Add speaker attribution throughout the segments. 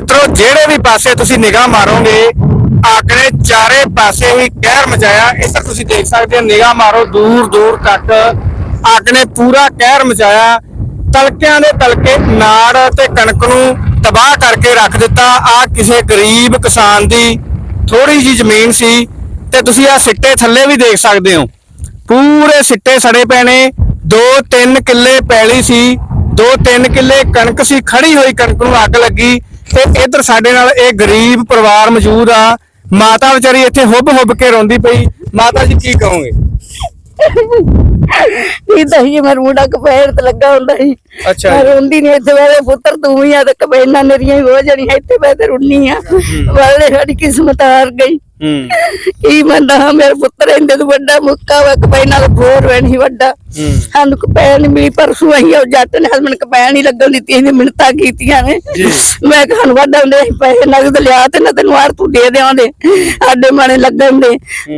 Speaker 1: ਮਿੱਤਰੋ, ਜਿਹੜੇ ਵੀ ਪਾਸੇ ਤੁਸੀਂ ਨਿਗਾਹ ਮਾਰੋਗੇ ਅੱਗ ਨੇ ਚਾਰੇ ਪਾਸੇ ਹੀ ਕਹਿਰ ਮਚਾਇਆ। ਇਸ ਤਰ੍ਹਾਂ ਤੁਸੀਂ ਦੇਖ ਸਕਦੇ ਹੋ, ਨਿਗਾਹ ਮਾਰੋ, ਦੂਰ ਦੂਰ ਤੱਕ ਅੱਗ ਨੇ ਪੂਰਾ ਕਹਿਰ ਮਚਾਇਆ। ਤਲਕਿਆਂ ਦੇ ਤਲਕੇ ਨਾੜ ਤੇ ਕਣਕ ਨੂੰ ਤਬਾਹ ਕਰਕੇ ਰੱਖ ਦਿੱਤਾ। ਆ ਕਿਸੇ ਗਰੀਬ ਕਿਸਾਨ ਦੀ ਥੋੜੀ ਜੀ ਜ਼ਮੀਨ ਸੀ ਤੇ ਤੁਸੀਂ ਆ ਸਿੱਟੇ ਥੱਲੇ ਵੀ ਦੇਖ ਸਕਦੇ ਹੋ। ਪੂਰੇ ਸਿੱਟੇ ਸੜੇ ਪਏ ਨੇ। 2-3 ਕਿੱਲੇ ਪੈਲੀ ਸੀ 2-3 ਕਿੱਲੇ ਕਣਕ ਸੀ ਖੜੀ ਹੋਈ ਕਣਕ ਨੂੰ ਅੱਗ ਲੱਗੀ। ਤੇ ਇੱਧਰ ਸਾਡੇ ਨਾਲ ਇਹ ਗਰੀਬ ਪਰਿਵਾਰ ਮੌਜੂਦ ਆ। ਮਾਤਾ ਵਿਚਾਰੀ ਇੱਥੇ ਹੁੱਬ ਹੁੱਬ ਕੇ ਰੋਂਦੀ ਪਈ। ਮਾਤਾ ਜੀ ਕੀ ਕਹੋਗੇ?
Speaker 2: ਇਹ ਤਾਂ ਹੀ ਮੇਰਾ ਮੁੰਡਾ ਕਪੈਰ ਤੇ ਲੱਗਾ ਹੁੰਦਾ ਸੀ।
Speaker 1: ਅੱਛਾ
Speaker 2: ਮੈਂ। ਰੋਂਦੀ ਨਹੀਂ ਇੱਥੇ ਮੇਰੇ ਪੁੱਤਰ ਤੂੰ ਵੀ ਆ ਤੇ ਕਪੈਨਾਂ ਮੇਰੀਆਂ ਹੀ ਹੋ ਜਾਣੀਆਂ ਇੱਥੇ ਮੈਂ ਤੇ ਰੁੰਨੀ ਆ। ਵਾਲੇ ਸਾਡੀ ਕਿਸਮਤ ਹਾਰ ਗਈ।
Speaker 1: ਹੂੰ
Speaker 2: ਕੀ ਮੰਦਾ ਮੇਰੇ ਪੁੱਤਰ ਇੰਦੇ ਤੋਂ ਵੱਡਾ ਮੁੱਕਾ ਵਾ ਕਪੈਨਾਂ ਦਾ ਫੋਰ ਵੈਣੀ ਵੱਡਾ
Speaker 1: ਹੂੰ
Speaker 2: ਸਾਨੂੰ ਕਪੈਨ ਨਹੀਂ ਮਿਲੀ ਪਰਸੋਂ ਅਸੀਂ ਉਹ ਜੱਟ ਨੇ ਹਸਬੰਡ ਕਪੈਨ ਨਹੀਂ ਲੱਗਣ ਦਿੱਤੀ ਇਹਨੇ ਮਿੰਨਤਾਂ ਕੀਤੀਆਂ ਨੇ
Speaker 1: ਜੀ।
Speaker 2: ਮੈਂ ਕਹਾਣ ਵੱਡਾ ਹੁੰਦੇ ਅਸੀਂ ਪੈਸੇ ਨਗਦ ਲਿਆ ਤੇ ਨਾ ਤੈਨੂੰ ਆਰ ਤੂੰ ਦੇ ਦੇਵਾਂਦੇ ਸਾਡੇ ਮਾਣੇ ਲੱਗਣ ਦੇ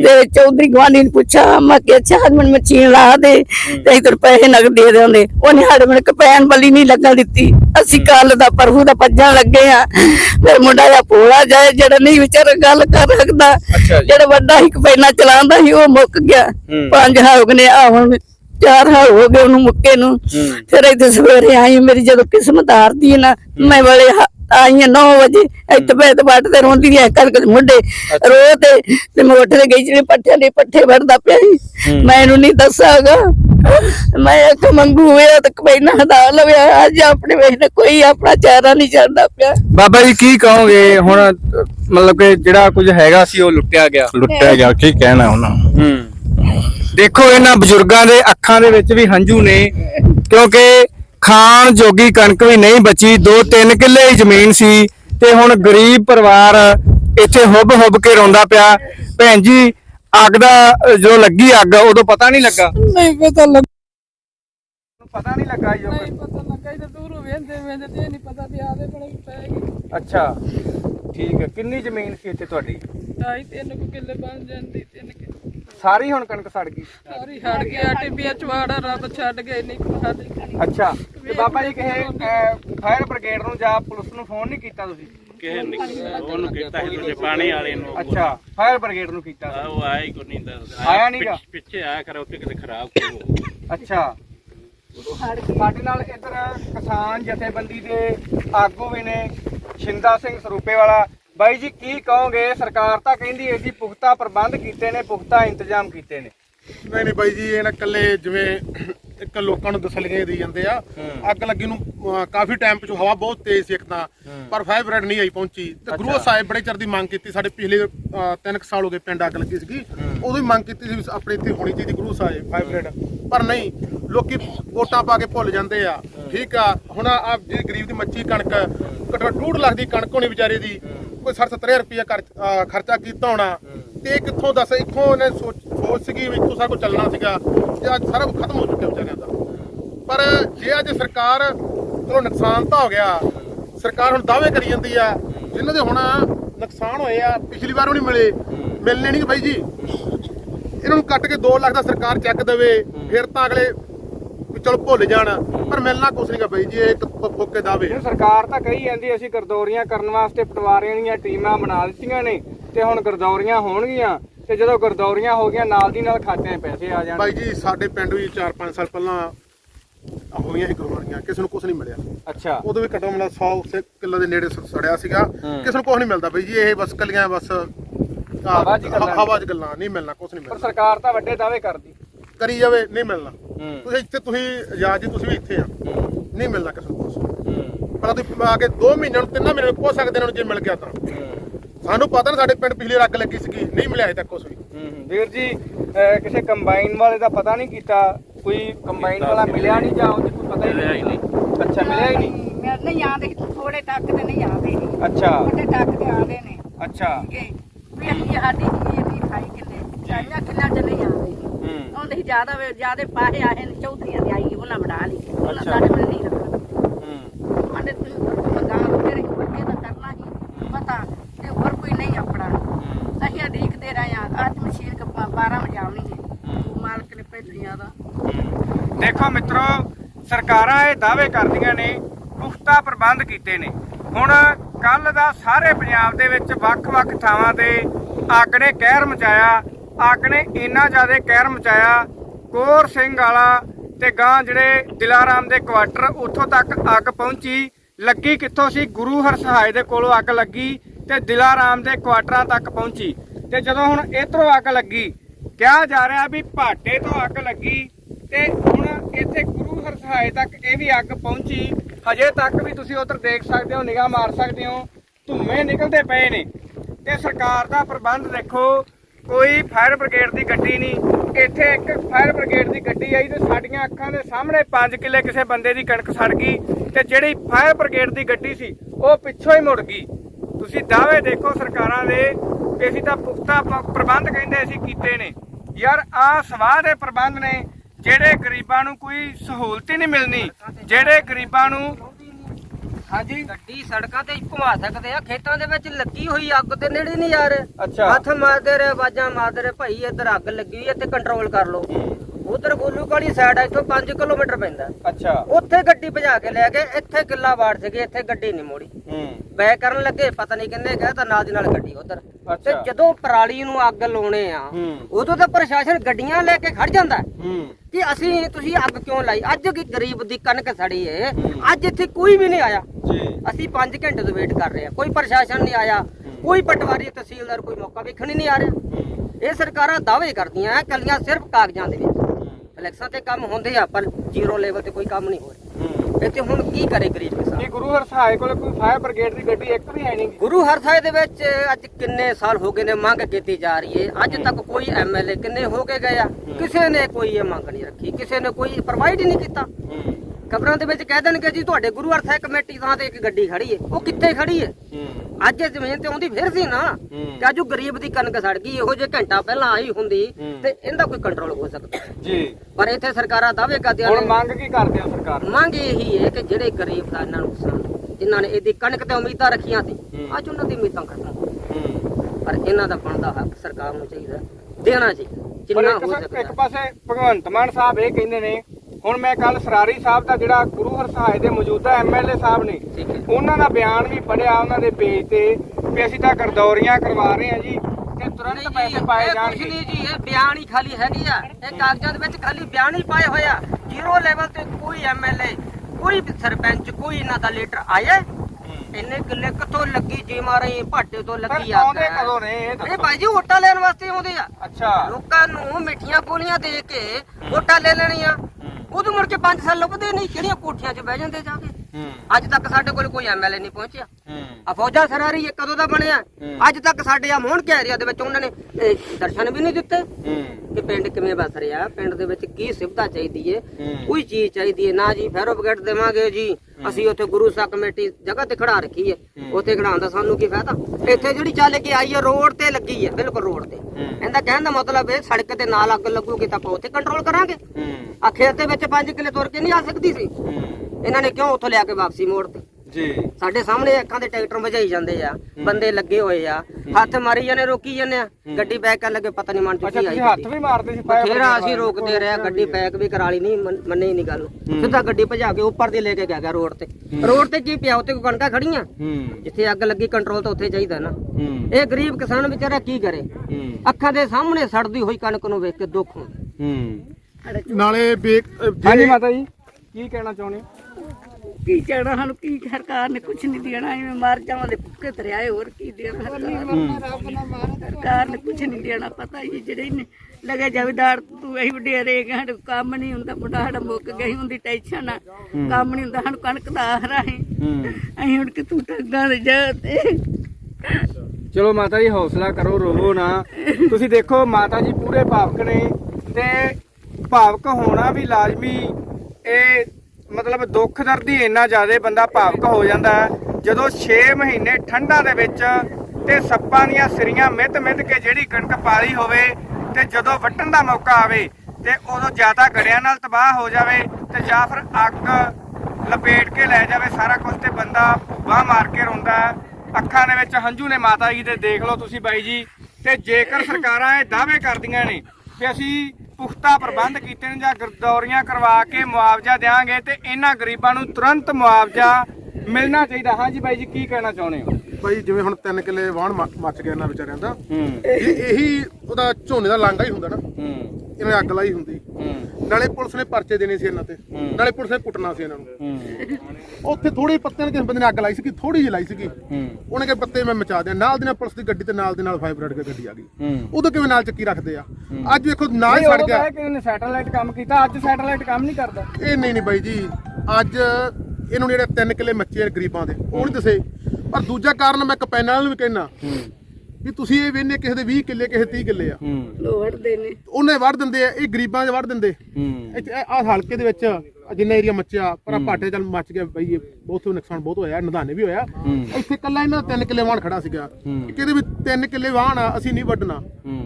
Speaker 2: ਤੇ ਚੌਧਰੀ ਗਵਾਂਢੀ ਨੇ ਪੁੱਛਿਆ ਮੈਂ ਕਿ ਅੱਛਾ ਹਸਬੰਡ ਮਚੀਨ ਲਾ ਦੇ ਤੇ ਅਸੀਂ ਤੈਨੂੰ ਪੈਸੇ ਨਗਦ ਦੇ ਦੇਵਾਂਦੇ ਉਹਨੇ ਸਾਡੇ ਮਨ ਕਪੈਨ ਬਲੀ ਨਹੀਂ ਲੱਗਣ ਦਿੱਤੀ ਅਸੀਂ ਕੱਲ ਦਾ ਪਰਹੂ ਦਾ ਭੱਜਣ ਲੱਗੇ ਆ ਫਿਰ ਮੁੰਡਾ ਜਿਹਾ ਭੋਲਾ ਜਾਏ ਜਿਹੜਾ ਨਹੀਂ ਵਿਚਾਰਾ ਗੱਲ ਕਰ ਸਕਦਾ ਜਿਹੜਾ ਵੱਡਾ ਹੀ ਕਪੈਨਾ ਚਲਾਉਂਦਾ ਸੀ ਉਹ ਮੁੱਕ ਗਿਆ। ਪੰਜ ਹਾਲ ਗਨੇ ਆ ਹੁਣ ਚਾਰ ਹਾਲ ਹੋ ਗਏ ਉਹਨੂੰ ਮੁੱਕੇ ਨੂੰ। ਫਿਰ ਇੱਥੇ ਸਵੇਰੇ ਆਈ ਮੇਰੀ ਜਦੋਂ ਕਿਸਮਤ ਹਾਰਦੀ ਹੈ ਨਾ ਮੈਂ ਵਾਲੇ ਆਈ 9 ਵਜੇ ਇੱਥੇ ਬੈਠ ਬਾਟ ਤੇ ਰੋਂਦੀ ਰਹੀ ਕਣਕ ਮੁੰਡੇ ਰੋ ਤੇ ਤੇ ਮੈਂ ਉੱਠ ਕੇ ਗਈ ਜਿਹੜੇ ਪੱਠੇ ਦੇ ਪੱਠੇ ਵੜਦਾ ਪਿਆ ਮੈਂ ਇਹਨੂੰ ਨਹੀਂ ਦੱਸਾਗਾ। ਮੈਂ ਇੱਕ ਮੰਗੂ ਹੋਇਆ ਤੇ ਕਬੈਨਾ ਹਟਾ ਲਵਿਆ ਅੱਜ ਆਪਣੇ ਵੇਖ ਕੋਈ ਆਪਣਾ ਚਿਹਰਾ ਨਹੀਂ ਚੱਲਦਾ ਪਿਆ।
Speaker 1: ਬਾਬਾ ਜੀ ਕੀ ਕਹੋਗੇ? ਹੁਣ ਮਤਲਬ ਕਿ ਜਿਹੜਾ ਕੁਝ ਹੈਗਾ ਸੀ ਉਹ ਲੁੱਟਿਆ ਗਿਆ।
Speaker 3: ਲੁੱਟਿਆ ਗਿਆ ਕੀ ਕਹਿਣਾ ਉਹਨਾਂ ਨੂੰ
Speaker 1: ਹੂੰ। ਦੇਖੋ ਇਹਨਾਂ ਬਜ਼ੁਰਗਾਂ ਦੇ ਅੱਖਾਂ ਦੇ ਵਿੱਚ ਵੀ ਹੰਝੂ ਨੇ ਕਿਉਂਕਿ ਖਾਣ ਜੋਗੀ ਕਣਕ ਵੀ ਨਹੀਂ ਬਚੀ। 2-3 ਕਿੱਲੇ ਹੀ ਜ਼ਮੀਨ ਸੀ ਤੇ ਹੁਣ ਗਰੀਬ ਪਰਿਵਾਰ ਇੱਥੇ ਹੁੱਬ ਹੁੱਬ ਕੇ ਰੋਂਦਾ ਪਿਆ। ਭੈਣ ਜੀ ਅੱਗ ਦਾ ਜੋ ਲੱਗੀ ਅੱਗ ਉਦੋਂ ਪਤਾ ਨਹੀਂ ਲੱਗਾ?
Speaker 4: ਨਹੀਂ ਪਤਾ ਲੱਗ
Speaker 1: ਪਤਾ ਨਹੀਂ ਲੱਗਾ ਜੋ
Speaker 4: ਨਹੀਂ ਪਤਾ ਲੱਗਾ ਇਹ ਦੂਰੋਂ ਵੇਂਦੇ ਵੇਂਦੇ ਤੇ ਇਹ ਨਹੀਂ ਪਤਾ ਵੀ ਆਦੇ ਕੋਲ ਪੈ ਗਈ
Speaker 1: ਅੱਛਾ ਠੀਕ ਹੈ। ਕਿੰਨੀ ਜ਼ਮੀਨ ਸੀ ਇੱਥੇ ਤੁਹਾਡੀ?
Speaker 4: ਢਾਈ ਤਿੰਨ ਕੁ ਕਿੱਲੇ ਬਣ ਜਾਂਦੀ ਤਿੰਨ ਕਿ
Speaker 1: ਸਾਰੀ ਹੁਣ ਕਣਕ ਸੜ ਗਈ?
Speaker 4: ਸਾਰੀ ਹੜ ਗਿਆ ਟਿੱਬੀਆਂ ਚਵਾੜਾ ਰੱਬ ਛੱਡ ਗਏ ਨਹੀਂ ਸਾਡੇ
Speaker 1: ਅੱਛਾ ਤੇ ਬਾਬਾ ਜੀ ਕਹੇ ਫਾਇਰ ਬ੍ਰਿਗੇਡ ਨੂੰ ਜਾਂ ਪੁਲਿਸ ਨੂੰ ਫੋਨ ਨਹੀਂ ਕੀਤਾ ਤੁਸੀਂ?
Speaker 5: ਕਿਸੇ ਨੇ ਉਹਨੂੰ ਕੀਤਾ ਸੀ ਦੂਜੇ ਪਾਣੀ ਵਾਲੇ ਨੂੰ।
Speaker 1: ਅੱਛਾ ਫਾਇਰ ਬ੍ਰਿਗੇਡ ਨੂੰ ਕੀਤਾ
Speaker 5: ਆ, ਉਹ ਆਇਆ ਹੀ ਕੋਈ ਨਹੀਂ ਦੱਸ
Speaker 1: ਆਇਆ ਨੀਗਾ?
Speaker 5: ਪਿੱਛੇ ਆਇਆ ਕਰ ਉੱਤੇ ਕਿਤੇ ਖਰਾਬ ਹੋ
Speaker 1: ਅੱਛਾ। ਸਾਡੇ ਨਾਲ ਇੱਧਰ ਕਿਸਾਨ ਜਥੇਬੰਦੀ ਦੇ ਆਗੂ ਵੀ ਨੇ ਸ਼ਿੰਦਾ ਸਿੰਘ ਸਰੂਪੇ ਵਾਲਾ। ਬਾਈ ਜੀ ਕੀ ਕਹੋਗੇ? ਸਰਕਾਰ ਤਾਂ ਕਹਿੰਦੀ ਹੈ ਜੀ ਪੁਖਤਾ ਪ੍ਰਬੰਧ ਕੀਤੇ ਨੇ ਪੁਖਤਾ ਇੰਤਜ਼ਾਮ ਕੀਤੇ ਨੇ।
Speaker 3: ਨਹੀਂ ਨਹੀਂ ਬਾਈ ਜੀ ਇਹ ਨਾ ਕੱਲੇ ਜਿਵੇਂ ਇੱਕ ਲੋਕਾਂ ਨੂੰ ਤਸੱਲੀਆਂ ਦੇ ਜਾਂਦੇ ਆ। ਅੱਗ ਲੱਗੀ ਨੂੰ ਅਹ, ਕਾਫੀ ਟਾਈਮ ਪਿਛੋਂ ਹਵਾ ਬਹੁਤ ਤੇਜ਼ ਸੀ ਇੱਕ ਤਾਂ। ਪਰ ਫਾਇਰ ਬ੍ਰਿਗੇਡ ਨਹੀਂ ਆਈ ਪਹੁੰਚੀ। ਤੇ ਗੁਰੂ ਸਾਹਿਬ ਬੜੇ ਚਿਰ ਦੀ ਮੰਗ ਕੀਤੀ ਸਾਡੇ ਪਿਛਲੇ 3 ਸਾਲ ਹੋ ਗਏ ਪਿੰਡ ਅੱਗ ਲੱਗੀ ਸੀਗੀ। ਉਦੋਂ ਹੀ ਮੰਗ ਕੀਤੀ ਸੀ ਵੀ ਆਪਣੇ ਇੱਥੇ ਹੋਣੀ ਚਾਹੀਦੀ ਗੁਰੂ ਸਾਹਿਬ ਫਾਇਰ ਬ੍ਰਿਗੇਡ ਪਰ ਨਹੀਂ ਲੋਕੀ ਵੋਟਾਂ ਪਾ ਕੇ ਭੁੱਲ ਜਾਂਦੇ ਆ। ਠੀਕ ਆ ਹੁਣ ਆ ਜਿਹੜੀ ਗਰੀਬ ਦੀ ਮੱਛੀ ਕਣਕ ਘੱਟੋ ਘੱਟ 2 ਲੱਖ ਦੀ ਕਣਕ ਹੋਣੀ ਵਿਚਾਰੇ ਦੀ। ਕੋਈ 60 70 ਰੁਪਏ ਖਰਚਾ ਕੀਤਾ ਹੋਣਾ। ਤੇ ਇਹ ਕਿੱਥੋਂ ਦੱਸ ਇੱਥੋਂ ਉਹਨੇ ਸੋਚ ਸੋਚ ਸੀਗੀ ਵੀ ਇੱਥੋਂ ਸਾਰਾ ਚੱਲਣਾ ਸੀਗਾ ਤੇ ਅੱਜ ਸਾਰਾ ਕੁਝ ਖਤਮ ਹੋ ਚੁੱਕਿਆ ਵਿਚਾਰਿਆਂ ਦਾ। ਪਰ ਜੇ ਅੱਜ ਸਰਕਾਰ ਚਲੋ ਨੁਕਸਾਨ ਤਾਂ ਹੋ ਗਿਆ, ਸਰਕਾਰ ਹੁਣ ਦਾਅਵੇ ਕਰੀ ਜਾਂਦੀ ਆ, ਜਿਨ੍ਹਾਂ ਦੇ ਹੁਣ ਨੁਕਸਾਨ ਹੋਏ ਆ, ਪਿਛਲੀ ਵਾਰ ਵੀ ਨਹੀਂ ਮਿਲੇ, ਮਿਲਣੇ ਨਹੀਂ ਬਾਈ ਜੀ। ਇਹਨਾਂ ਨੂੰ ਕੱਟ ਕੇ 2 ਲੱਖ ਦਾ ਸਰਕਾਰ ਚੈੱਕ ਦੇਵੇ, ਫਿਰ ਤਾਂ ਅਗਲੇ ਵੀ ਚਲੋ ਭੁੱਲ ਜਾਣ, ਪਰ ਮਿਲਣਾ ਕੁਛ ਨਹੀਂਗਾ ਬਾਈ ਜੀ, ਇਹ ਫੋਕੇ ਦਾਅਵੇ।
Speaker 1: ਸਰਕਾਰ ਤਾਂ ਕਹੀ ਜਾਂਦੀ ਅਸੀਂ ਗਰਦੌਰੀਆਂ ਕਰਨ ਵਾਸਤੇ ਪਟਵਾਰੀਆਂ ਦੀਆਂ ਟੀਮਾਂ ਬਣਾ ਦਿੱਤੀਆਂ ਨੇ, ਤੇ ਹੁਣ ਗਰਦੌਰੀਆਂ ਹੋਣਗੀਆਂ। ਤੇ ਜਦੋਂ ਗਰਦੌਰੀਆਂ ਹੋ ਗਈਆਂ ਨਾਲ ਦੀ ਨਾਲ ਖਾਤਿਆਂ 'ਚ ਪੈਸੇ ਆ ਜਾਣ
Speaker 3: ਬਾਈ ਜੀ ਸਾਡੇ ਪਿੰਡ ਵੀ 4-5 ਸਾਲ ਪਹਿਲਾਂ ਹੋਈਆਂ ਸੀ ਗਰਵਾਰੀਆਂ ਕਿਸੇ ਨੂੰ ਕੁਝ ਨਹੀਂ ਮਿਲਿਆ।
Speaker 1: ਅੱਛਾ।
Speaker 3: ਉਦੋਂ ਵੀ ਘੱਟੋ ਮਿਲਾ 100 ਕਿਲੋ ਦੇ ਨੇੜੇ ਸ- ਸੜਿਆ ਸੀਗਾ। ਕਿਸੇ ਨੂੰ ਕੁਝ ਨਹੀਂ ਮਿਲਦਾ ਬਾਈ ਜੀ ਇਹ ਬਸ ਕੱਲੀਆਂ ਬਸ
Speaker 1: ਹਵਾ 'ਚ ਗੱਲਾਂ
Speaker 3: ਨਹੀਂ ਮਿਲਣਾ ਕੁਝ ਨਹੀਂ
Speaker 1: ਪਰ
Speaker 3: ਮਿਲਣਾ।
Speaker 1: ਸਰਕਾਰ ਤਾਂ ਵੱਡੇ ਦਾਅਵੇ ਕਰਦੀ।
Speaker 3: ਕਰੀ ਜਾਵੇ ਨਹੀਂ ਮਿਲਣਾ।
Speaker 1: ਹੂੰ।
Speaker 3: ਤੁਸੀਂ ਇੱਥੇ ਤੁਸੀਂ ਆਜ਼ਾਦ ਜੀ ਤੁਸੀਂ ਵੀ ਇੱਥੇ ਆ। ਨਹੀਂ ਮਿਲਣਾ ਕਿਸੇ ਨੂੰ
Speaker 1: ਹੂੰ।
Speaker 3: ਪਰ ਤੁਸੀਂ ਆ ਕੇ 2 ਮਹੀਨਿਆਂ ਨੂੰ 3 ਮਹੀਨਿਆਂ ਨੂੰ ਪੁੱਛ ਸਕਦੇ ਇਹਨਾਂ ਨੂੰ ਜੇ ਮਿਲ ਗਿਆ ਤਾਂ। ਸਾਨੂੰ ਪਤਾ ਨਾ ਸਾਡੇ ਪਿੰਡ ਪਿਛਲੀ ਰੱਗ ਲੱਗੀ ਸੀਗੀ ਨਹੀਂ ਮਿਲਿਆ ਹਜੇ ਤੱਕ ਕੁਝ ਵੀ
Speaker 1: ਹੂੰ ਵੀਰ ਜੀ ਅਹ ਕਿਸੇ ਕੰਬਾਈਨ ਵਾਲੇ ਦਾ ਪਤਾ ਨਹੀਂ ਕੀਤਾ ਕੋਈ ਕੰਬਾਈਨ ਵਾਲਾ ਮਿਲਿਆ ਨਹੀਂ ਜਾਂ ਉਹਦੀ ਕੋਈ ਪਤਾ ਹੀ
Speaker 5: ਮਿਲਿਆ ਹੀ
Speaker 1: ਨਹੀਂ ਅੱਛਾ ਮਿਲਿਆ ਹੀ ਨਹੀਂ
Speaker 2: ਮੈਂ ਨਹੀਂ ਆਦੇ ਥੋੜੇ ਟੱਕ ਤੇ ਨਹੀਂ ਆਦੇ
Speaker 1: ਅੱਛਾ
Speaker 2: ਵੱਡੇ ਟੱਕ ਤੇ ਆਦੇ ਨੇ
Speaker 1: ਅੱਛਾ
Speaker 2: ਕਿ ਵੀ ਅਸੀਂ ਸਾਡੀ ਜ਼ਮੀਨ ਦੀ ਖਾਈ ਕਿੱਲੇ ਚਾਹੀਆਂ ਕਿੱਲਿਆਂ ਚ ਨਹੀਂ ਆਦੇ
Speaker 1: ਹੂੰ
Speaker 2: ਉਹਦੇ ਜ਼ਿਆਦਾ ਜ਼ਿਆਦਾ ਪਾਹੇ ਆਏ ਨੇ ਚੌਧਰੀਆਂ ਦੀ ਆਈ ਉਹਨਾਂ ਬਣਾ ਲਈ ਉਹਨਾਂ
Speaker 1: ਅੱਛਾ।
Speaker 2: ਸਾਡੇ ਕੋਲ ਨਹੀਂ ਰੱਖਣਾ
Speaker 1: ਹੂੰ
Speaker 2: ਸਾਡੇ ਮੰਗਾ ਤੇਰੇ ਬੱਚੇ ਦਾ ਕਰਨਾ ਹੀ ਪਤਾ ਤੇ ਹੋਰ ਕੋਈ ਨਹੀਂ ਆਪਣਾ ਅਸੀਂ ਦੇਖਦੇ ਰਹੇ ਆ ਅੱਜ ਮਸ਼ੀਨ ਕ 12 ਵਜੇ ਆਉਣੀ ਹੈ। ਮਾਲਕ ਨੇ ਭੇਜੀਆਂ ਦਾ
Speaker 1: ਦੇਖੋ ਮਿੱਤਰੋ ਸਰਕਾਰਾਂ ਇਹ ਦਾਅਵੇ ਕਰਦੀਆਂ ਨੇ ਪੁਖਤਾ ਪ੍ਰਬੰਧ ਕੀਤੇ ਨੇ। ਹੁਣ ਕੱਲ ਦਾ ਸਾਰੇ ਪੰਜਾਬ ਦੇ ਵਿੱਚ ਵੱਖ-ਵੱਖ ਥਾਵਾਂ ਤੇ ਅੱਗ ਨੇ ਕਹਿਰ ਮਚਾਇਆ ਅੱਗ ਨੇ ਇੰਨਾ ਜ਼ਿਆਦਾ ਕਹਿਰ ਮਚਾਇਆ ਕੋਰ ਸਿੰਘ ਵਾਲਾ ਤੇ ਗਾਂ ਜਿਹੜੇ ਦਿਲਾਰਾਮ ਦੇ ਕੁਆਟਰ ਉੱਥੋਂ ਤੱਕ ਅੱਗ ਪਹੁੰਚੀ ਲੱਗੀ ਕਿੱਥੋਂ ਸੀ? ਗੁਰੂ ਹਰਸਹਾਏ ਦੇ ਕੋਲੋਂ ਅੱਗ ਲੱਗੀ ਤੇ ਦਿਲਾਰਾਮ ਦੇ ਕੁਆਟਰਾਂ ਤੱਕ ਪਹੁੰਚੀ। ਤੇ ਜਦੋਂ ਹੁਣ ਇਧਰੋਂ ਅੱਗ ਲੱਗੀ, ਕਿਹਾ ਜਾ ਰਿਹਾ ਵੀ ਭਾਟੇ ਤੋਂ ਅੱਗ ਲੱਗੀ ਤੇ ਹੁਣ ਇੱਥੇ ਗੁਰੂ ਹਰਸਹਾਏ ਤੱਕ ਇਹ ਵੀ ਅੱਗ ਪਹੁੰਚੀ। ਹਜੇ ਤੱਕ ਵੀ ਤੁਸੀਂ ਉਧਰ ਦੇਖ ਸਕਦੇ ਹੋ, ਨਿਗਾਹ ਮਾਰ ਸਕਦੇ ਹੋ, ਧੂਏ ਨਿਕਲਦੇ ਪਏ ਨੇ। ਤੇ ਸਰਕਾਰ ਦਾ ਪ੍ਰਬੰਧ ਦੇਖੋ, ਕੋਈ ਫਾਇਰ ਬ੍ਰਿਗੇਡ ਦੀ ਗੱਡੀ ਨਹੀਂ। ਇੱਥੇ ਇੱਕ ਫਾਇਰ ਬ੍ਰਿਗੇਡ ਦੀ ਗੱਡੀ ਆਈ ਤੇ ਸਾਡੀਆਂ ਅੱਖਾਂ ਦੇ ਸਾਹਮਣੇ 5 ਕਿੱਲੇ ਕਿਸੇ ਬੰਦੇ ਦੀ ਕਣਕ ਸੜ ਗਈ ਤੇ ਜਿਹੜੀ ਫਾਇਰ ਬ੍ਰਿਗੇਡ ਦੀ ਗੱਡੀ ਸੀ, ਉਹ ਪਿੱਛੋਂ ਹੀ ਮੁੜ ਗਈ। ਤੁਸੀਂ ਦਾਅਵੇ ਦੇਖੋ ਸਰਕਾਰਾਂ ਦੇ ਕਿ ਅਸੀਂ ਤਾਂ ਪੁਖਤਾ ਪ੍ਰਬੰਧ ਕਹਿੰਦੇ ਅਸੀਂ ਕੀਤੇ ਨੇ। ਯਾਰ ਆ ਸਵਾਹ ਦੇ ਪ੍ਰਬੰਧ ਨੇ ਜਿਹੜੇ ਗਰੀਬਾਂ ਨੂੰ ਕੋਈ ਸਹੂਲਤ ਹੀ ਨਹੀਂ ਮਿਲਣੀ ਜਿਹੜੇ ਗਰੀਬਾਂ ਨੂੰ ਹਾਂਜੀ?
Speaker 6: ਗੱਡੀ ਸੜਕਾਂ ਤੇ ਘੁਮਾ ਸਕਦੇ ਆ ਖੇਤਾਂ ਦੇ ਵਿੱਚ ਲੱਗੀ ਹੋਈ ਅੱਗ ਦੇ ਨੇੜੇ ਨਹੀਂ ਯਾਰ। ਹੱਥ ਮਾਰਦੇ ਰਹੇ ਆਵਾਜ਼ਾਂ ਮਾਰਦੇ ਰਹੇ ਭਾਈ ਇੱਧਰ ਅੱਗ ਲੱਗੀ ਹੋਈ ਹੈ ਤੇ ਕੰਟਰੋਲ ਕਰ ਲਓ। ਉਧਰ ਗੋਲੂ ਕਾਲੀ ਸਾਈਡ ਆ ਇੱਥੋਂ 5 ਕਿਲੋਮੀਟਰ ਪੈਂਦਾ।
Speaker 1: ਅੱਛਾ।
Speaker 6: ਉੱਥੇ ਗੱਡੀ ਭਜਾ ਕੇ ਲੈ ਗਏ ਇੱਥੇ ਕਿੱਲਾ ਵਾੜ ਸੀਗੇ ਇੱਥੇ ਗੱਡੀ ਨਹੀਂ ਮੋੜੀ।
Speaker 1: ਹੂੰ।
Speaker 6: ਬੈ ਕਰਨ ਲੱਗੇ ਪਤਾ ਨਹੀਂ ਕਿੰਨੇ ਗਏ ਤਾਂ ਨਾਲ ਦੀ ਨਾਲ ਗੱਡੀ ਉਧਰ। ਤੇ। ਜਦੋਂ ਪਰਾਲੀ ਨੂੰ ਅੱਗ ਲਾਉਣੇ ਆ। ਉਦੋਂ ਤਾਂ ਪ੍ਰਸ਼ਾਸਨ ਗੱਡੀਆਂ ਲੈ ਕੇ ਖੜ ਜਾਂਦਾ। ਕਿ ਅਸੀਂ ਤੁਸੀਂ ਅੱਗ ਕਿਉਂ ਲਾਈ? ਅੱਜ ਕੀ ਗਰੀਬ ਦੀ ਕਣਕ ਸੜੀ ਏ ਅੱਜ ਇੱਥੇ ਕੋਈ ਵੀ ਨਹੀਂ ਆਇਆ।
Speaker 1: ਜੀ।
Speaker 6: ਅਸੀਂ 5 ਘੰਟੇ ਤੋਂ ਵੇਟ ਕਰ ਰਹੇ ਹਾਂ ਕੋਈ ਪ੍ਰਸ਼ਾਸਨ ਨਹੀਂ ਆਇਆ ਕੋਈ ਪਟਵਾਰੀ ਤਹਿਸੀਲਦਾਰ ਕੋਈ ਮੌਕਾ ਵੇਖਣ ਹੀ ਨਹੀਂ ਆ ਰਿਹਾ। ਇਹ ਸਰਕਾਰਾਂ ਦਾਅਵੇ ਕਰਦੀਆਂ ਕੱਲੀਆਂ ਸਿਰਫ ਕਾਗਜ਼ਾਂ ਦੇ ਵਿੱਚ। ਇਲੈਕਸ਼ਨ ਤੇ ਕੰਮ ਹੁੰਦੇ ਆ ਪਰ ਜ਼ੀਰੋ ਲੈਵਲ ਤੇ ਕੋਈ ਕੰਮ ਨਹੀਂ ਹੋ ਰਿਹਾ। ਇੱਥੇ ਹੁਣ ਕੀ ਕਰੇ ਗਰੀਬ ਕਿਸਾਨ?
Speaker 1: ਕੀ ਗੁਰੂ ਹਰਸਹਾਏ ਕੋਲ ਕੋਈ ਫਾਇਰ ਬ੍ਰਿਗੇਡ ਦੀ ਗੱਡੀ ਇੱਕ ਵੀ ਹੈ ਨਹੀਂ
Speaker 6: ਗੁਰੂ ਹਰਸਾਏ ਦੇ ਵਿੱਚ ਅੱਜ ਕਿੰਨੇ ਸਾਲ ਹੋ ਗਏ ਨੇ ਮੰਗ ਕੀਤੀ ਜਾ ਰਹੀ ਹੈ ਅੱਜ ਤੱਕ ਕੋਈ ਐਮਐਲਏ ਕਿੰਨੇ ਹੋ ਕੇ ਗਿਆ ਕਿਸੇ ਨੇ ਕੋਈ ਇਹ ਮੰਗ ਨਹੀਂ ਰੱਖੀ ਕਿਸੇ ਨੇ ਕੋਈ ਪ੍ਰੋਵਾਈਡ ਹੀ ਨਹੀਂ ਕੀਤਾ। ਖਬਰਾਂ ਦੇ ਵਿੱਚ ਕਹਿ ਦੇਣਗੇ ਜੀ ਤੁਹਾਡੇ ਗੁਰੂ ਹਰਸਾਏ ਕਮੇਟੀ ਥਾਂ ਤੇ ਇੱਕ ਗੱਡੀ ਖੜੀ ਹੈ ਉਹ ਕਿੱਥੇ ਖੜੀ ਹੈ। ਅੱਜ ਜ਼ਮੀਨ ਤੇ ਆਉਂਦੀ ਫਿਰ ਸੀ ਨਾ ਤੇ ਅੱਜ ਉਹ ਗਰੀਬ ਦੀ ਕਣਕ ਸੜ ਗਈ ਇਹੋ ਜੇ ਘੰਟਾ ਪਹਿਲਾਂ ਆਈ ਹੁੰਦੀ ਤੇ ਇਹਦਾ ਕੋਈ ਕੰਟਰੋਲ ਹੋ ਸਕਦਾ।
Speaker 1: ਜੀ।
Speaker 6: ਪਰ ਇੱਥੇ ਸਰਕਾਰਾਂ ਦਾਅਵੇ ਕਰਦੀਆਂ
Speaker 1: ਹੁਣ
Speaker 6: ਨੇ।
Speaker 1: ਮੰਗ ਕੀ ਕਰਦੇ ਹੋ ਸਰਕਾਰ?
Speaker 6: ਮੰਗ ਇਹੀ ਹੈ ਕਿ ਜਿਹੜੇ ਗਰੀਬ ਦਾ ਇਹਨਾਂ ਨੁਕਸਾਨ ਜਿਨ੍ਹਾਂ ਨੇ ਇਹਦੀ ਕਣਕ ਤੇ ਉਮੀਦਾਂ ਰੱਖੀਆਂ ਸੀ ਅੱਜ ਉਹਨਾਂ ਦੀ ਉਮੀਦਾਂ ਖਤਮ ਪਰ ਇਹਨਾਂ ਦਾ ਬਣਦਾ ਹੱਕ ਸਰਕਾਰ ਨੂੰ ਚਾਹੀਦਾ ਦੇਣਾ ਚਾਹੀਦਾ ਜਿੰਨਾ ਹੋ
Speaker 1: ਸ- ਇੱਕ
Speaker 6: ਸਕਦਾ
Speaker 1: ਪਾਸੇ ਭਗਵੰਤ ਮਾਨ ਸਾਹਿਬ ਇਹ ਕਹਿੰਦੇ ਨੇ ਹੁਣ ਮੈਂ ਕੱਲ ਸਰਾਰੀ ਸਾਹਿਬ ਦਾ ਜਿਹੜਾ ਗੁਰੂ ਹਰਸਹਾਏ ਦੇ ਮੌਜੂਦਾ ਐਮਐਲਏ ਸਾਹਿਬ ਨੇ ਉਹਨਾਂ ਦਾ ਬਿਆਨ ਵੀ ਪੜਿਆ ਉਹਨਾਂ ਦੇ ਪੇਜ ਤੇ ਵੀ ਅਸੀਂ ਤਾਂ ਗਰਦੌਰੀਆਂ ਕਰਵਾ ਰਹੇ ਹਾਂ ਜੀ। ਤੇ ਤੁਰੰਤ ਪੈਸੇ ਪਾਏ ਜਾਣਗੇ।
Speaker 6: ਨਹੀਂ ਜੀ ਇਹ ਬਿਆਨ ਹੀ ਖਾਲੀ ਹੈਗੀ ਆ। ਇਹ ਕਾਗਜ਼ਾਂ ਦੇ ਵਿੱਚ ਖਾਲੀ ਬਿਆਨ ਹੀ ਪਾਏ ਹੋਇਆ ਜ਼ੀਰੋ ਲੈਵਲ ਤੇ ਕੋਈ ਐਮਐਲਏ ਕੋਈ ਸਰਪੰਚ ਕੋਈ ਇਹਨਾਂ ਦਾ ਲੀਡਰ ਆਇਆ? ਇੰਨੇ ਕਿੱਲੇ ਕਿੱਥੋਂ ਲੱਗੀ ਜੀ ਮਾਰੇ ਭਾਟੇ ਤੋਂ ਲੱਗੀ ਆ
Speaker 1: ਆਉਂਦੇ ਕਦੋਂ ਨੇ ਇਹ।
Speaker 6: ਭਾਈ ਜੀ ਵੋਟਾਂ ਲੈਣ ਵਾਸਤੇ ਆਉਂਦੇ ਆ।
Speaker 1: ਅੱਛਾ।
Speaker 6: ਲੋਕਾਂ ਨੂੰ ਮਿੱਠੀਆਂ ਗੋਲੀਆਂ ਦੇ ਕੇ ਵੋਟਾਂ ਲੈ ਲੈਣੀਆਂ। ਉਦੋਂ ਮੁੜ ਕੇ 5 ਸਾਲ ਲੱਭਦੇ ਨਹੀਂ ਕਿਹੜੀਆਂ ਕੋਠੀਆਂ 'ਚ ਬਹਿ ਜਾਂਦੇ ਜਾ ਕੇ? ਅੱਜ ਤੱਕ ਸਾਡੇ ਕੋਲ ਕੋਈ ਐਮਐਲਏ ਨਹੀਂ ਪਹੁੰਚਿਆ। ਆ ਫੌਜਾਂ ਸਰਾਰੀ ਇਹ ਕਦੋਂ ਦਾ ਬਣਿਆ? ਅੱਜ ਤੱਕ ਸਾਡੇ ਆ ਮੋਹਣ ਕੇ ਏਰੀਆ ਦੇ ਵਿੱਚ ਉਹਨਾਂ ਨੇ ਇਹ, ਦਰਸ਼ਨ ਵੀ ਨਹੀਂ ਦਿੱਤੇ। ਕਿ ਪਿੰਡ ਕਿਵੇਂ ਬਸ ਰਿਹਾ ਪਿੰਡ ਦੇ ਵਿੱਚ ਕੀ ਸੁਵਿਧਾ ਚਾਹੀਦੀ ਏ। ਕੋਈ ਚੀਜ਼ ਚਾਹੀਦੀ ਏ। ਨਾ ਜੀ ਫੈਰੋ ਬ੍ਰਿਗੇਡ ਦੇਵਾਂਗੇ ਜੀ ਅਸੀਂ ਉੱਥੇ ਗੁਰੂ ਸਾਹਿਬ ਕਮੇਟੀ ਜਗ੍ਹਾ ਤੇ ਖੜਾ ਰੱਖੀ ਏ। ਉੱਥੇ ਖੜਾਉਣ ਦਾ ਸਾਨੂੰ ਕੀ ਫਾਇਦਾ? ਇੱਥੇ ਜਿਹੜੀ ਚੱਲ ਕੇ ਆਈ ਏ ਰੋਡ ਤੇ ਲੱਗੀ ਏ ਬਿਲਕੁਲ ਰੋਡ ਤੇ। ਇਹਦਾ ਕਹਿਣ ਦਾ ਮਤਲਬ ਇਹ ਸੜਕ ਤੇ ਨਾਲ ਅੱਗ ਲੱਗੂਗੀ ਤਾਂ ਆਪਾਂ ਉੱਥੇ ਕੰਟਰੋਲ ਕਰਾਂਗੇ। ਆ ਖੇਤ ਦੇ ਵਿੱਚ 5 ਕਿੱਲੇ ਤੁਰ ਕੇ ਨਹੀਂ ਆ ਸਕਦੀ ਸੀ। ਇਹਨਾਂ ਨੇ ਕਿਉਂ ਉੱਥੋਂ ਲਿਆ ਕੇ ਵਾਪਸੀ ਮੋੜ ਤੇ
Speaker 1: ਜੀ।
Speaker 6: ਸਾਡੇ ਸਾਹਮਣੇ ਅੱਖਾਂ ਦੇ ਟਰੈਕਟਰ ਵਜਾਈ ਜਾਂਦੇ ਆ ਬੰਦੇ ਲੱਗੇ ਹੋਏ ਆ ਹੱਥ ਮਾਰੀ ਜਾਂਦੇ ਰੋਕੀ ਜਾਂਦੇ ਆ। ਗੱਡੀ ਬੈਕ ਕਰ ਲੱਗੇ ਪਤਾ ਨਹੀਂ ਮਨ ਚੁੱਕੀ ਆਈ
Speaker 1: ਹੱਥ ਵੀ ਮਾਰਦੇ ਸੀ
Speaker 6: ਬਥੇਰਾ ਅਸੀਂ ਰੋਕਦੇ ਰਹੇ ਗੱਡੀ ਬੈਕ ਵੀ ਕਰਾ ਲਈ ਨਹੀਂ ਮੰਨ- ਹੀ ਨਹੀਂ ਗੱਲ। ਸਿੱਧਾ ਗੱਡੀ ਭਜਾ ਕੇ ਉੱਪਰ ਦੀ ਲੈ ਕੇ ਗਿਆ ਗਿਆ ਰੋਡ ਤੇ। ਰੋਡ ਤੇ ਕੀ ਪਿਆ ਉੱਤੇ ਕਣਕਾਂ ਖੜੀਆਂ?
Speaker 1: ਹੂੰ।
Speaker 6: ਜਿੱਥੇ ਅੱਗ ਲੱਗੀ ਕੰਟਰੋਲ ਤਾਂ ਉੱਥੇ ਚਾਹੀਦਾ ਨਾ। ਇਹ ਗਰੀਬ ਕਿਸਾਨ ਵਿਚਾਰਾ ਕੀ ਕਰੇ? ਅੱਖਾਂ ਦੇ ਸਾਹਮਣੇ ਸੜਦੀ ਹੋਈ ਕਣਕ ਨੂੰ ਵੇਖ ਕੇ ਦੁੱਖ ਹੁੰਦਾ
Speaker 1: ਹੂੰ।
Speaker 3: ਨਾਲੇ
Speaker 1: ਹਾਂਜੀ
Speaker 3: ਜੇ
Speaker 1: ਮਾਤਾ ਜੀ ਕੀ ਕਹਿਣਾ ਚਾਹੁੰਦੇ ਹੋ?
Speaker 2: ਕੀ ਕਹਿਣਾ ਸਾਨੂੰ ਕੀ ਸਰਕਾਰ ਨੇ ਕੁਝ ਨਹੀਂ ਦੇਣਾ ਐਵੇਂ ਮਰ ਜਾਵਾਂਗੇ ਭੁੱਖੇ ਤਰਿਆਏ ਹੋਰ ਕੀ ਦੇਣਾ ਸਰਕਾਰ ਨੇ? ਕੁਝ ਨਹੀਂ ਦੇਣਾ ਪਤਾ ਹੀ ਜਿਹੜੇ ਨੇ ਲਗੇ ਜਵੀਦਾਰ ਤੂੰ ਅਸੀਂ ਵਡੇਰੇ ਸਾਡੇ ਕੰਮ ਨਹੀਂ ਹੁੰਦਾ ਮੁੰਡਾ ਸਾਡਾ ਮੁੱਕ ਗਿਆ ਸੀ ਉਹਦੀ ਟੈਨਸ਼ਨ ਆ। ਕੰਮ ਨਹੀਂ ਹੁੰਦਾ ਸਾਨੂੰ ਕਣਕ ਦਾ ਆਹਰਾ ਹੈ। ਅਸੀਂ ਹੁਣ ਕਿ ਤੂੰ ਟੱਗਾਂ ਦੇ ਜਾ ਤੇ।
Speaker 1: ਚਲੋ ਮਾਤਾ ਜੀ ਹੌਸਲਾ ਕਰੋ ਰੋਵੋ ਨਾ। ਤੁਸੀਂ ਦੇਖੋ ਮਾਤਾ ਜੀ ਪੂਰੇ ਭਾਵਕ ਨੇ ਤੇ ਭਾਵਕ ਹੋਣਾ ਵੀ ਲਾਜ਼ਮੀ ਇਹ ਮਤਲਬ ਦੁੱਖ ਦਰਦੀ ਇੰਨਾ ਜ਼ਿਆਦਾ ਬੰਦਾ ਭਾਵਕ ਹੋ ਜਾਂਦਾ ਜਦੋਂ 6 ਮਹੀਨੇ ਠੰਡਾਂ ਦੇ ਵਿੱਚ ਤੇ ਸੱਪਾਂ ਦੀਆਂ ਸਿਰੀਆਂ ਮਿੱਧ ਮਿੱਧ ਕੇ ਜਿਹੜੀ ਕਣਕ ਪਾਲੀ ਹੋਵੇ ਤੇ ਜਦੋਂ ਵੱਢਣ ਦਾ ਮੌਕਾ ਆਵੇ ਤੇ ਉਦੋਂ ਜ਼ਿਆਦਾ ਗੜਿਆਂ ਨਾਲ ਤਬਾਹ ਹੋ ਜਾਵੇ ਤੇ ਜਾਂ ਫਿਰ ਅੱਗ ਲਪੇਟ ਕੇ ਲੈ ਜਾਵੇ ਸਾਰਾ ਕੁਝ ਤੇ ਬੰਦਾ ਬਾਹ ਮਾਰ ਕੇ ਰੋਂਦਾ ਅੱਖਾਂ ਦੇ ਵਿੱਚ ਹੰਝੂ ਨੇ ਮਾਤਾ ਜੀ ਦੇ ਦੇਖ ਲਓ ਤੁਸੀਂ ਬਾਈ ਜੀ। ਤੇ ਜੇਕਰ ਸਰਕਾਰਾਂ ਇਹ ਦਾਅਵੇ ਕਰਦੀਆਂ ਨੇ ਕਿ ਅਸੀਂ ਪੁਖਤਾ ਪ੍ਰਬੰਧ ਕੀਤੇ ਨੇ ਜਾਂ ਗਰਦੌਰੀਆਂ ਕਰਵਾ ਕੇ ਮੁਆਵਜ਼ਾ ਦੇਵਾਂਗੇ ਤੇ ਇਹਨਾਂ ਗਰੀਬਾਂ ਨੂੰ ਤੁਰੰਤ ਮੁਆਵਜ਼ਾ ਮਿਲਣਾ ਚਾਹੀਦਾ। ਹਾਂਜੀ ਬਾਈ ਜੀ ਕੀ ਕਹਿਣਾ ਚਾਹੁੰਦੇ ਹੋ?
Speaker 3: ਬਾਈ ਜਿਵੇਂ ਹੁਣ ਤਿੰਨ ਕਿੱਲੇ ਵਾਹਣ ਮ- ਮੱਚ ਗਿਆ ਇਹਨਾਂ ਵਿਚਾਰਿਆਂ ਦਾ ਇਹ- ਇਹੀ ਉਹਦਾ ਝੋਨੇ ਦਾ ਲਾਂਗਾ ਹੀ ਹੁੰਦਾ ਨਾ।
Speaker 1: ਹੂੰ।
Speaker 3: ਇਹਨੇ ਅੱਗ ਲਾਈ ਹੁੰਦੀ। ਨਾਲੇ ਪੁਲਿਸ ਨੇ ਪਰਚੇ ਦੇਣੇ ਸੀ ਇਹਨਾਂ ਤੇ। ਨਾਲੇ ਪੁਲਿਸ ਨੇ ਕੁੱਟਣਾ ਸੀ ਇਹਨਾਂ ਨੂੰ। ਉੱਥੇ ਥੋੜੇ ਪੱਤਿਆਂ ਨੇ ਕਿਸੇ ਬੰਦੇ ਨੇ ਅੱਗ ਲਾਈ ਸੀਗੀ ਥੋੜੀ ਜਿਹੀ ਲਾਈ ਸੀਗੀ।
Speaker 1: ਹੂੰ।
Speaker 3: ਉਹਨੇ ਕਿਹਾ ਪੱਤੇ ਮੈਂ ਮਚਾ ਦਿਆਂ। ਨਾਲ ਦੀ ਨਾਲ ਪੁਲਿਸ ਦੀ ਗੱਡੀ ਤੇ ਨਾਲ ਦੇ ਨਾਲ ਫਾਈਬਰ ਰੈਡ ਗੱਡੀ ਆ ਗਈ।
Speaker 1: ਹੂੰ।
Speaker 3: ਉਦੋਂ ਕਿਵੇਂ ਨਾਲ ਚੱਕੀ ਰੱਖਦੇ ਆ? ਅੱਜ ਵੇਖੋ ਨਾ ਹੀ ਸੜ ਗਿਆ।
Speaker 1: ਕਿ ਉਹਨੇ ਸੈਟਲਾਈਟ ਕੰਮ ਕੀਤਾ ਅੱਜ ਸੈਟਲਾਈਟ ਕੰਮ ਨਹੀਂ ਕਰਦਾ।
Speaker 3: ਇਹ ਨਹੀਂ ਨਹੀਂ ਬਾਈ ਜੀ ਅੱਜ ਇਹਨੂੰ ਜਿਹੜੇ ਤਿੰਨ ਕਿੱਲੇ ਮੱਚੇ ਆ ਗਰੀਬਾਂ ਦੇ ਉਹ ਨਹੀਂ ਦੱਸੇ। ਪਰ ਦੂਜਾ ਕਾਰਨ ਮੈਂ ਕਪੈਨਾਂ ਨੂੰ ਵੀ ਕਹਿਣਾ ਵੀ ਤੁਸੀਂ ਇਹ ਵੇਨੇ ਕਿਸੇ ਦੇ 20 ਕਿੱਲੇ ਕਿਸੇ 30 ਕਿੱਲੇ ਆ।
Speaker 1: ਹੂੰ।
Speaker 2: ਲੋੜਦੇ ਨੇ।
Speaker 3: ਉਹਨੇ ਵੜ ਦਿੰਦੇ ਆ ਇਹ ਗਰੀਬਾਂ 'ਚ ਵੜ ਦਿੰਦੇ।
Speaker 1: ਹੂੰ।
Speaker 3: ਇੱਥੇ ਆਹ ਹਲਕੇ ਦੇ ਵਿੱਚ ਜਿੰਨਾ ਏਰੀਆ ਮੱਚਿਆ ਪਰ ਆ ਭਾਟੇ ਚੱਲ ਮੱਚ ਗਿਆ ਬਈ ਇਹ ਬਹੁਤ ਨੁਕਸਾਨ ਬਹੁਤ ਹੋਇਆ ਨਿਧਾਨੇ ਵੀ ਹੋਇਆ। ਇੱਥੇ ਕੱਲਾ ਇਹਨਾਂ ਦਾ ਤਿੰਨ ਕਿੱਲੇ ਵਾਹਣ ਖੜਾ ਸੀਗਾ। ਕਿਤੇ ਵੀ ਤਿੰਨ ਕਿੱਲੇ ਵਾਹਣ ਅਸੀਂ ਨਹੀਂ ਵੱਢਣਾ।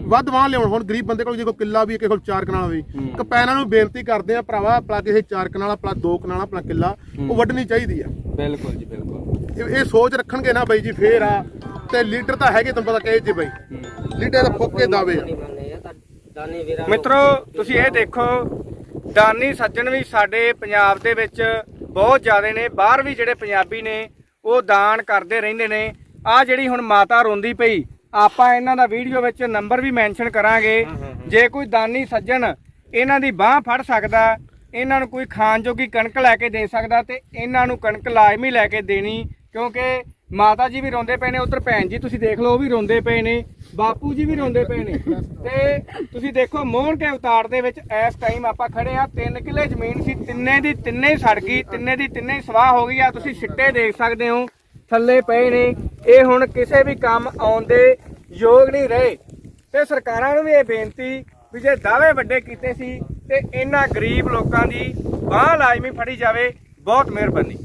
Speaker 3: ਵੱਧ ਵਾਹਣ ਲਿਆਉਣ ਹੁਣ ਗਰੀਬ ਬੰਦੇ ਕੋਲ ਜੇ ਕੋਈ ਕਿੱਲਾ ਵੀ ਕਿਸੇ ਕੋਲ ਚਾਰ ਕਨਾਲ ਵੀ। ਕਪੈਨਾਂ ਨੂੰ ਬੇਨਤੀ ਕਰਦੇ ਆ ਭਰਾਵਾ ਆਪਣਾ ਕਿਸੇ ਚਾਰ ਕਨਾਲ ਆਪਣਾ ਦੋ ਕਨਾਲ ਆਪਣਾ ਕਿੱਲਾ ਉਹ ਵੱਢਣੀ ਚਾਹੀਦੀ ਆ।
Speaker 1: ਬਿਲਕੁਲ ਜੀ ਬਿਲਕੁਲ।
Speaker 3: ਇਹ ਸੋਚ ਰੱਖਣਗੇ ਨਾ ਬਾਈ ਜੀ ਫੇਰ ਆ। ਤੇ ਲੀਡਰ ਤਾਂ ਹੈਗੇ ਤੁਹਾਨੂੰ ਪਤਾ ਕਹੇ ਜੀ ਬਾਈ। ਲੀਡਰ ਤਾਂ ਫੁੱਕੇ ਦਾਵੇ ਆ।
Speaker 1: ਮਿੱਤਰੋ ਤੁਸੀਂ ਇਹ ਦੇਖੋ ਦਾਨੀ ਸੱਜਣ ਵੀ ਸਾਡੇ ਪੰਜਾਬ ਦੇ ਵਿੱਚ ਬਹੁਤ ਜ਼ਿਆਦੇ ਨੇ ਬਾਹਰ ਵੀ ਜਿਹੜੇ ਪੰਜਾਬੀ ਨੇ ਉਹ ਦਾਨ ਕਰਦੇ ਰਹਿੰਦੇ ਨੇ। ਆ ਜਿਹੜੀ ਹੁਣ ਮਾਤਾ ਰੋਂਦੀ ਪਈ ਆਪਾਂ ਇਹਨਾਂ ਦਾ ਵੀਡੀਓ ਵਿੱਚ ਨੰਬਰ ਵੀ ਮੈਂਸ਼ਨ ਕਰਾਂਗੇ। ਜੇ ਕੋਈ ਦਾਨੀ ਸੱਜਣ ਇਹਨਾਂ ਦੀ ਬਾਹ ਫੜ ਸਕਦਾ ਇਹਨਾਂ ਨੂੰ ਕੋਈ ਖਾਣ ਜੋਗੀ ਕਣਕ ਲੈ ਕੇ ਦੇ ਸਕਦਾ ਤੇ ਇਹਨਾਂ ਨੂੰ ਕਣਕ ਲਾਜ਼ਮੀ ਲੈ ਕੇ ਦੇਣੀ ਕਿਉਂਕਿ ਮਾਤਾ ਜੀ ਵੀ ਰੋਂਦੇ ਪਏ ਨੇ, ਉਧਰ ਭੈਣ ਜੀ ਤੁਸੀਂ ਦੇਖ ਲਓ, ਉਹ ਵੀ ਰੋਂਦੇ ਪਏ ਨੇ, ਬਾਪੂ ਜੀ ਵੀ ਰੋਂਦੇ ਪਏ ਨੇ। ਤੇ ਤੁਸੀਂ ਦੇਖੋ, ਮੋਹਨ ਕੇ ਅਵਤਾਰ ਦੇ ਵਿੱਚ ਇਸ ਟਾਈਮ ਆਪਾਂ ਖੜੇ ਆ 3 ਕਿੱਲੇ ਜ਼ਮੀਨ ਸੀ, ਤਿੰਨੇ ਦੀ ਤਿੰਨੇ ਹੀ ਸੜ ਗਈ, ਤਿੰਨੇ ਦੀ ਤਿੰਨੇ ਹੀ ਸਵਾਹ ਹੋ ਗਈ ਆ, ਤੁਸੀਂ ਸਿੱਟੇ ਦੇਖ ਸਕਦੇ ਹੋ, ਥੱਲੇ ਪਏ ਨੇ। ਇਹ ਹੁਣ ਕਿਸੇ ਵੀ ਕੰਮ ਆਉਣ ਦੇ ਯੋਗ ਨਹੀਂ ਰਹੇ। ਤੇ ਸਰਕਾਰਾਂ ਨੂੰ ਵੀ ਇਹ ਬੇਨਤੀ ਵੀ ਜੇ ਦਾਅਵੇ ਵੱਡੇ ਕੀਤੇ ਸੀ, ਤੇ ਇਹਨਾਂ ਗਰੀਬ ਲੋਕਾਂ ਦੀ ਬਾਹ ਲਾਜ਼ਮੀ ਫੜੀ ਜਾਵੇ, ਬਹੁਤ ਮਿਹਰਬਾਨੀ।